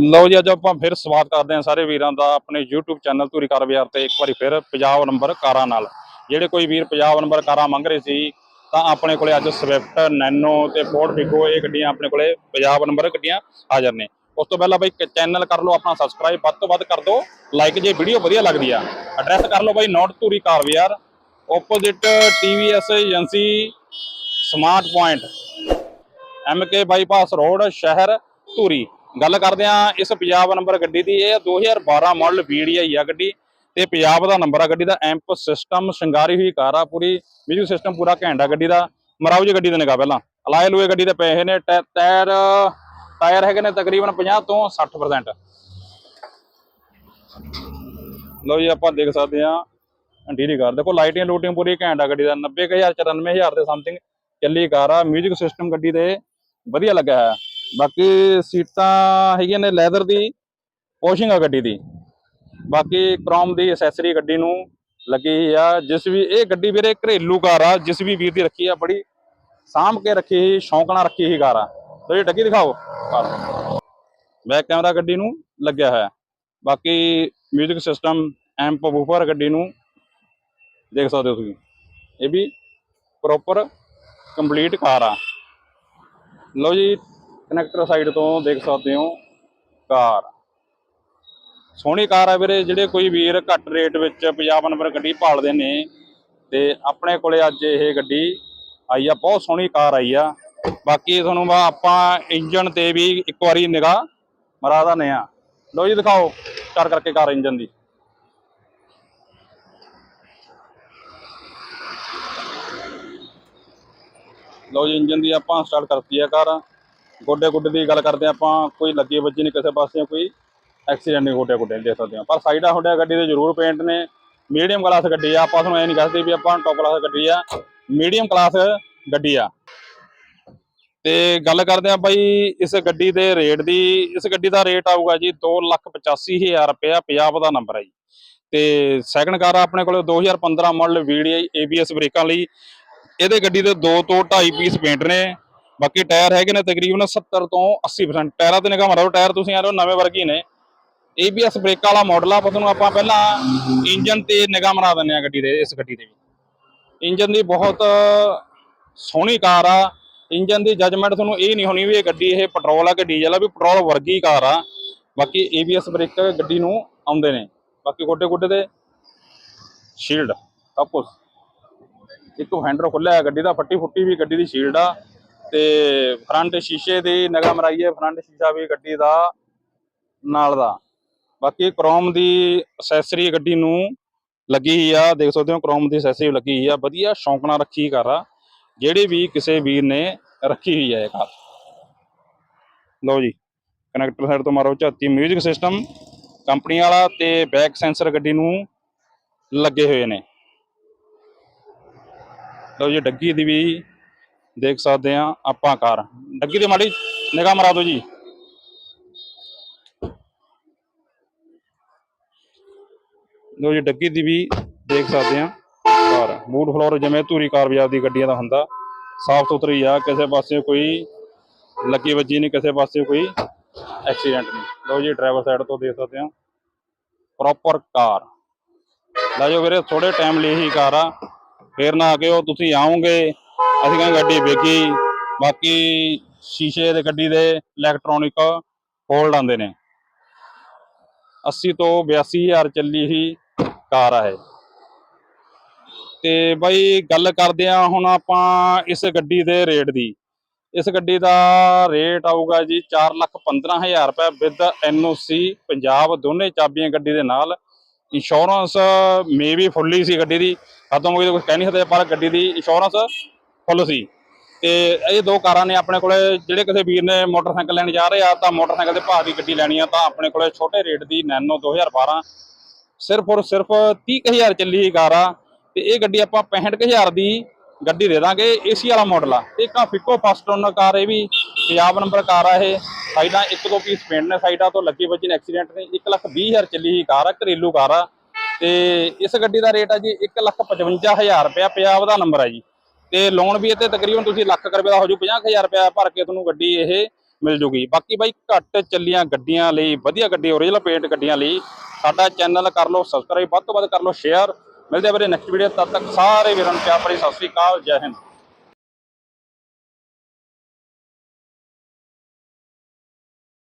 ਲਓ ਜੀ, ਅੱਜ ਆਪਾਂ ਫਿਰ ਸਵਾਗਤ ਕਰਦੇ ਹਾਂ ਸਾਰੇ ਵੀਰਾਂ ਦਾ ਆਪਣੇ YouTube ਚੈਨਲ ਧੂਰੀ ਕਾਰ ਬਾਜ਼ਾਰ ਤੇ। ਇੱਕ ਵਾਰੀ ਫਿਰ ਪੰਜਾਬ ਨੰਬਰ ਕਾਰਾਂ ਨਾਲ। ਜਿਹੜੇ ਕੋਈ ਵੀਰ ਪੰਜਾਬ ਨੰਬਰ ਕਾਰਾਂ ਮੰਗ ਰਹੇ ਸੀ, ਤਾਂ ਆਪਣੇ ਕੋਲੇ ਅੱਜ ਸਵਿਫਟ ਨੈਨੋ ਤੇ ਫੋਰਡ ਫਿਗੋ ਇਹ ਗੱਡੀਆਂ ਆਪਣੇ ਕੋਲੇ ਪੰਜਾਬ ਨੰਬਰ ਗੱਡੀਆਂ ਹਾਜ਼ਰ ਨੇ। ਉਸ ਤੋਂ ਪਹਿਲਾਂ ਬਾਈ ਚੈਨਲ ਕਰ ਲਓ ਆਪਣਾ ਸਬਸਕ੍ਰਾਈਬ ਵੱਧ ਤੋਂ ਵੱਧ ਕਰ ਦਿਓ। ਲਾਈਕ ਜੇ ਵੀਡੀਓ ਵਧੀਆ ਲੱਗਦੀ ਆ ਐਡਰੈਸ ਕਰ ਲਓ ਬਾਈ ਨੌਟ ਧੂਰੀ ਕਾਰ ਬਾਜ਼ਾਰ opposite TVS agency smart point MK bypass road ਸ਼ਹਿਰ ਧੂਰੀ। ਗੱਲ ਕਰਦੇ ਆ ਇਸ ਪੰਜਾਬ ਨੰਬਰ ਗੱਡੀ ਦੀ, ਇਹ 2012 ਮਾਡਲ VDI ਆ ਗੱਡੀ ਤੇ ਪੰਜਾਬ ਦਾ ਨੰਬਰ ਆ ਗੱਡੀ ਦਾ ਐਂਪ ਸਿਸਟਮ ਸ਼ਿੰਗਾਰੀ ਹੋਈ ਕਾਰ ਆ ਪੂਰੀ ਮਿਊਜ਼ਿਕ ਸਿਸਟਮ ਪੂਰਾ ਘੈਂਟ ਗੱਡੀ ਦਾ, ਮਰਾਓ ਜੀ ਗੱਡੀ ਦੇ ਨਿਗਾਹ ਪਹਿਲਾਂ ਅਲਾਏ ਲੂਏ ਗੱਡੀ ਦੇ ਪਏ ਨੇ, ਟੈ- ਟਾਇਰ ਟਾਇਰ ਹੈਗੇ ਨੇ ਤਕਰੀਬਨ 50 ਤੋਂ 60% ਲਓ ਜੀ, ਆਪਾਂ ਦੇਖ ਸਕਦੇ ਆ ਇੰਟੀਰੀਅਰ ਕਾਰ, ਦੇਖੋ ਲਾਈਟਿੰਗ ਲੂਟਿੰਗ ਪੂਰੀ ਘੈਂਟ ਆ ਗੱਡੀ ਦਾ 90000 94000 ਦੇ ਸਮਥਿੰਗ ਚੱਲੀ ਕਾਰ ਆ ਮਿਊਜ਼ਿਕ ਸਿਸਟਮ ਗੱਡੀ ਦੇ ਵਧੀਆ ਲੱਗਾ ਹੈ ਬਾਕੀ ਸੀਟਾਂ ਹੈਗੀਆਂ ਨੇ ਲੈਦਰ ਦੀ ਪੋਸ਼ਿੰਗ ਆ ਗੱਡੀ ਦੀ। ਬਾਕੀ ਕ੍ਰੋਮ ਦੀ ਐਸੈਸਰੀ ਗੱਡੀ ਨੂੰ ਲੱਗੀ ਆ, ਜਿਸ ਵੀ ਇਹ ਗੱਡੀ ਵੀਰੇ ਘਰੇਲੂ ਕਾਰ ਆ, ਜਿਸ ਵੀ ਵੀਰ ਦੀ ਰੱਖੀ ਆ, ਬੜੀ ਸਾਂਭ ਕੇ ਰੱਖੀ ਸੀ ਸ਼ੌਂਕ ਨਾਲ ਰੱਖੀ ਸੀ ਕਾਰ ਆ। ਤੋ ਇਹ ਡੱਗੀ ਦਿਖਾਓ। ਕਾਰ ਬੈਕ ਕੈਮਰਾ ਗੱਡੀ ਨੂੰ ਲੱਗਿਆ ਹੋਇਆ। ਬਾਕੀ 뮤직 ਸਿਸਟਮ ਐਂਪ ਬੂਫਰ ਗੱਡੀ ਨੂੰ ਦੇਖ ਸਕਦੇ ਹੋ ਤੁਸੀਂ। ਇਹ ਵੀ ਪ੍ਰੋਪਰ ਕੰਪਲੀਟ ਕਾਰ ਆ। ਲਓ ਜੀ ਕਨੈਕਟਰ ਸਾਈਡ ਤੋਂ ਦੇਖ ਸਕਦੇ ਹੋ, ਕਾਰ। ਸੋਹਣੀ ਕਾਰ ਆ ਵੀਰੇ, ਜਿਹੜੇ ਕੋਈ ਵੀਰ ਘੱਟ ਰੇਟ ਵਿੱਚ ਪੰਜਾਬ ਨੰਬਰ ਗੱਡੀ ਭਾਲਦੇ ਨੇ, ਤੇ ਆਪਣੇ ਕੋਲੇ ਅੱਜ ਇਹ ਗੱਡੀ ਆਈ ਆ, ਬਹੁਤ ਸੋਹਣੀ ਕਾਰ ਆਈ ਆ। ਬਾਕੀ ਤੁਹਾਨੂੰ ਮੈਂ ਆਪਾਂ ਇੰਜਨ ਤੇ ਵੀ ਇੱਕ ਵਾਰੀ ਨਿਗਾਹ ਮਰਾ ਦਿੰਦੇ ਆ ਲਓ ਜੀ, ਦਿਖਾਓ ਕਰ ਕਰਕੇ ਕਾਰ ਇੰਜਨ ਦੀ। ਲਓ ਜੀ ਇੰਜਨ ਦੀ ਆਪਾਂ ਸਟਾਰਟ ਕਰਤੀ ਆ ਕਾਰ। ਗੋਡੇ ਗੁੱਡੇ ਦੀ ਗੱਲ ਕਰਦੇ ਹਾਂ ਆਪਾਂ, ਕੋਈ ਲੱਗੀ ਵੱਜੀ ਨਹੀਂ ਕਿਸੇ ਪਾਸੇ, ਕੋਈ ਐਕਸੀਡੈਂਟ ਨਹੀਂ ਗੋਡੇ ਗੁੱਡੇ ਦੇ ਸਕਦੇ ਹਾਂ। ਪਰ ਸਾਈਡਾਂ ਤੁਹਾਡੇ ਗੱਡੀ ਦੇ ਜ਼ਰੂਰ ਪੇਂਟ ਨੇ। ਮੀਡੀਅਮ ਕਲਾਸ ਗੱਡੀ ਆ, ਆਪਾਂ ਤੁਹਾਨੂੰ ਇਹ ਨਹੀਂ ਕਹਿੰਦੇ ਵੀ ਆਪਾਂ ਟੌਪ ਕਲਾਸ ਗੱਡੀ ਆ। ਮੀਡੀਅਮ ਕਲਾਸ ਗੱਡੀ ਆ। ਤੇ ਗੱਲ ਕਰਦੇ ਆ ਬਾਈ, ਇਸ ਗੱਡੀ ਦੇ ਰੇਟ ਦੀ, ਇਸ ਗੱਡੀ ਦਾ ਰੇਟ ਆਊਗਾ ਜੀ 285000 ਰੁਪਇਆ, ਪੰਜਾਬ ਦਾ ਨੰਬਰ ਹੈ ਜੀ। ਤੇ ਸੈਕੰਡ ਕਾਰ ਆ ਆਪਣੇ ਕੋਲ 2015 ਮਾਡਲ VDI ABS ਬ੍ਰੇਕਾਂ ਲਈ। ਇਹਦੇ ਗੱਡੀ ਦੇ 2 ਤੋਂ 2.5 ਪੀਸ ਪੇਂਟ ਨੇ। ਬਾਕੀ ਟਾਇਰ ਹੈਗੇ ਨੇ ਤਕਰੀਬਨ 70 ਤੋਂ 80% ਟਾਇਰਾਂ ਤੇ ਨਿਗਾਹ ਮਾਰੋ, ਟਾਇਰ ਤੁਸੀਂ ਆ ਰਹੇ ਹੋ ਨਵੇਂ ਵਰਗੀ ਨੇ ABS ਬ੍ਰੇਕਾਂ ਵਾਲਾ ਮਾਡਲ ਆ, ਆਪਾਂ ਤੁਹਾਨੂੰ ਆਪਾਂ ਪਹਿਲਾਂ ਇੰਜਨ ਤੇ ਨਿਗਾਹ ਮਾਰਾ ਦਿੰਦੇ ਆ ਗੱਡੀ ਦੇ, ਇਸ ਗੱਡੀ ਦੇ ਵੀ। ਇੰਜਨ ਦੀ ਬਹੁਤ ਸੋਹਣੀ ਕਾਰ ਆ। ਇੰਜਨ ਦੀ ਜਜਮੈਂਟ ਤੁਹਾਨੂੰ ਇਹ ਨਹੀਂ ਹੋਣੀ ਵੀ ਇਹ ਗੱਡੀ ਇਹ ਪੈਟਰੋਲ ਆ ਕਿ ਡੀਜ਼ਲ ਆ, ਵੀ ਪੈਟਰੋਲ ਵਰਗੀ ਕਾਰ ਆ। ਬਾਕੀ ABS ਬ੍ਰੇਕ ਗੱਡੀ ਨੂੰ ਆਉਂਦੇ ਨੇ। ਬਾਕੀ ਗੋਡੇ ਗੋਡੇ ਦੇ ਸ਼ੀਲਡ ਸਭ ਕੁਛ। ਇੱਕ ਹੈਂਡਲ ਖੁੱਲਿਆ ਗੱਡੀ ਦਾ ਫੱਟੀ ਫੁੱਟੀ ਵੀ ਗੱਡੀ ਦੀ ਸ਼ੀਲਡ ਆ। ਤੇ ਫਰੰਟ ਸ਼ੀਸ਼ੇ ਦੀ ਨਿਗਾਹ ਮਰਾਈਏ ਫਰੰਟ ਸ਼ੀਸ਼ਾ ਵੀ ਗੱਡੀ ਦਾ, ਨਾਲ ਦਾ। ਬਾਕੀ ਕ੍ਰੋਮ ਦੀ ਅਸੈਸਰੀ ਗੱਡੀ ਨੂੰ ਲੱਗੀ ਹੋਈ ਆ, ਦੇਖ ਸਕਦੇ ਹੋ ਕ੍ਰੋਮ ਦੀ ਅਸੈਸਰੀ ਲੱਗੀ ਹੋਈ ਆ, ਵਧੀਆ ਸ਼ੌਂਕ ਨਾਲ ਰੱਖੀ ਕਾਰ ਆ, ਜਿਹੜੇ ਵੀ ਕਿਸੇ ਵੀਰ ਨੇ ਰੱਖੀ ਹੋਈ ਹੈ ਇਹ ਕਾਰ। ਲਓ ਜੀ ਕਨੈਕਟਰ ਸਾਈਡ ਤੋਂ ਮਾਰੋ ਝਾਤੀ। 뮤직 ਸਿਸਟਮ ਕੰਪਨੀ ਵਾਲਾ ਤੇ ਬੈਕ ਸੈਂਸਰ ਗੱਡੀ ਨੂੰ ਲੱਗੇ ਹੋਏ ਨੇ। ਲਓ ਜੀ, ਡੱਗੀ ਦੀ ਵੀ ਦੇਖ ਸਕਦੇ ਆ ਆਪਾਂ ਕਾਰ ਡੱਗੀ ਤੇ ਮਾੜੀ ਨਿਗਾਹ ਮਰਾ ਦਿਓ ਜੀ। ਲਓ ਜੀ, ਡੱਗੀ ਦੀ ਵੀ ਦੇਖ ਸਕਦੇ ਆ ਕਾਰ ਬੂਟ ਫਲੋਰ ਜਿਵੇਂ ਧੂਰੀ ਕਾਰ ਬਾਜ਼ਾਰ ਦੀ ਗੱਡੀਆਂ ਦਾ ਹੁੰਦਾ। ਸਾਫ਼ ਸੁਥਰੀ ਆ, ਕਿਸੇ ਪਾਸੇ ਕੋਈ ਲੱਗੀ ਵੱਜੀ ਨਹੀਂ, ਕਿਸੇ ਪਾਸੇ ਕੋਈ ਐਕਸੀਡੈਂਟ ਨਹੀਂ। ਲਓ ਜੀ ਡਰਾਈਵਰ ਸਾਈਡ ਤੋਂ ਦੇਖ ਸਕਦੇ ਆ ਪ੍ਰੋਪਰ ਕਾਰ। ਲੈ ਜਾਓ ਵੀਰੇ ਥੋੜੇ ਟਾਈਮ ਲਈ ਹੀ ਕਾਰ ਆ। ਫੇਰ ਨਾ ਆ ਕੇ ਉਹ ਤੁਸੀਂ ਆਉਂਗੇ ਅਸੀਂ ਕਹਿੰਦੇ ਗੱਡੀ ਵੇਗੀ ਬਾਕੀ ਸ਼ੀਸ਼ੇ ਦੇ ਗੱਡੀ ਦੇ ਇਲੈਕਟ੍ਰੋਨਿਕ ਹੋਲਡ ਆਉਂਦੇ ਨੇ। 80 ਤੋਂ 82000 ਚੱਲੀ ਹੀ ਕਾਰ ਆ ਇਹ। ਤੇ ਬਾਈ ਗੱਲ ਕਰਦੇ ਆ ਹੁਣ ਆਪਾਂ ਇਸ ਗੱਡੀ ਦੇ ਰੇਟ ਦੀ। ਇਸ ਗੱਡੀ ਦਾ ਰੇਟ ਆਊਗਾ ਜੀ 415000 ਰੁਪਏ ਵਿਦ ਐਨਓਸੀ ਪੰਜਾਬ ਦੋਨੇ ਚਾਬੀਆਂ ਗੱਡੀ ਦੇ ਨਾਲ। ਇੰਸ਼ੋਰੈਂਸ ਮੇਬੀ ਫੁੱਲੀ ਸੀ ਗੱਡੀ ਦੀ। ਖਤਮ ਹੋ ਗਈ ਤਾਂ ਕੁਝ ਕਹਿ ਨਹੀਂ ਸਕਦੇ ਪਰ ਗੱਡੀ ਦੀ ਇੰਸ਼ੋਰੈਂਸ ਫੁੱਲ ਸੀ। ਤੇ ਇਹ ਦੋ ਕਾਰਾਂ ਨੇ ਆਪਣੇ ਕੋਲੇ, ਜਿਹੜੇ ਕਿਸੇ ਵੀਰ ਨੇ ਮੋਟਰਸਾਈਕਲ ਲੈਣ ਜਾ ਰਹੇ ਆ, ਤਾਂ ਮੋਟਰਸਾਈਕਲ ਦੇ ਭਾਅ ਦੀ ਗੱਡੀ ਲੈਣੀ ਆ, ਤਾਂ ਆਪਣੇ ਕੋਲੇ ਛੋਟੇ ਰੇਟ ਦੀ ਨੈਨੋ 2012 ਸਿਰਫ ਔਰ ਸਿਰਫ 30000 ਚੱਲੀ ਹੀ ਕਾਰ ਆ, ਤੇ ਇਹ ਗੱਡੀ ਆਪਾਂ 65000 ਦੀ ਗੱਡੀ ਦੇ ਦਾਂਗੇ, ਏਸੀ ਵਾਲਾ ਮਾਡਲ ਆ। ਤੇ ਇੱਕ ਫਿੱਕੋ ਫਸਟ ਓਨਰ ਕਾਰ ਇਹ ਵੀ ਪੰਜਾਬ ਨੰਬਰ ਕਾਰ ਆ ਇਹ। ਸਾਈਡਾਂ ਇੱਕ ਦੋ ਪੀਸ ਪਿੰਡ ਨੇ ਸਾਈਡਾਂ ਤੋਂ, ਲੱਗੀ ਵੱਜੀ ਨੇ ਐਕਸੀਡੈਂਟ ਨੇ 120000 ਚੱਲੀ ਹੀ ਕਾਰ ਆ, ਘਰੇਲੂ ਕਾਰ ਆ। ਤੇ ਇਸ ਗੱਡੀ ਦਾ ਰੇਟ ਆ ਜੀ 155000 ਰੁਪਇਆ, ਪੰਜਾਬ ਦਾ ਨੰਬਰ ਆ ਜੀ। ਤੇ ਲੋਨ ਵੀ ਇੱਥੇ ਤਕਰੀਬਨ ਤੁਸੀਂ ਲੱਖ ਰੁਪਏ ਦਾ ਹੋ ਜੂ 50000 ਰੁਪਇਆ ਭਰ ਕੇ ਤੁਹਾਨੂੰ ਗੱਡੀ ਇਹ ਮਿਲ ਜੂਗੀ। ਬਾਕੀ ਬਾਈ ਘੱਟ ਚੱਲੀਆਂ ਗੱਡੀਆਂ ਲਈ, ਵਧੀਆ ਗੱਡੀ ਓਰੀਜਨਲ ਪੇਂਟ ਗੱਡੀਆਂ ਲਈ ਸਾਡਾ ਚੈਨਲ ਕਰ ਲਓ ਸਬਸਕ੍ਰਾਈਬ ਵੱਧ ਤੋਂ ਵੱਧ ਕਰ ਲਓ ਸ਼ੇਅਰ ਮਿਲਦੇ ਆ ਵੀਰੇ ਨੈਕਸਟ ਵੀਡੀਓ ਤਦ ਤੱਕ ਸਾਰੇ ਵੀਰਾਂ ਨੂੰ ਪਿਆਰ ਭਰੀ ਸਤਿ ਸ੍ਰੀ ਅਕਾਲ, ਜੈ ਹਿੰਦ।